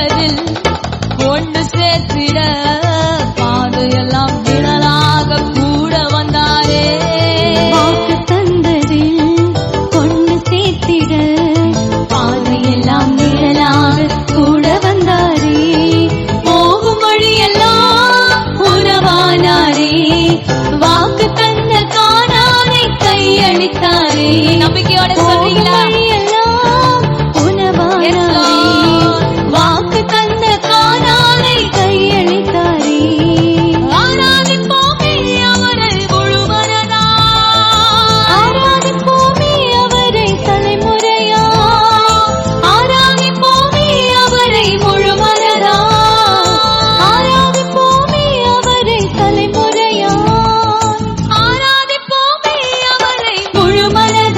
மலரில் ஒன்று சேர்த்திட பாதையெல்லாம் நிழலாக கூட வந்தாரே. வாக்கு தந்ததில் கொண்டு சேர்த்திட பாதையெல்லாம் நிழலாக கூட வந்தாரே. போகும் வழியெல்லாம் உறவானாரே. வாக்கு தந்த காணாரை கையளித்தார். முழுமலர்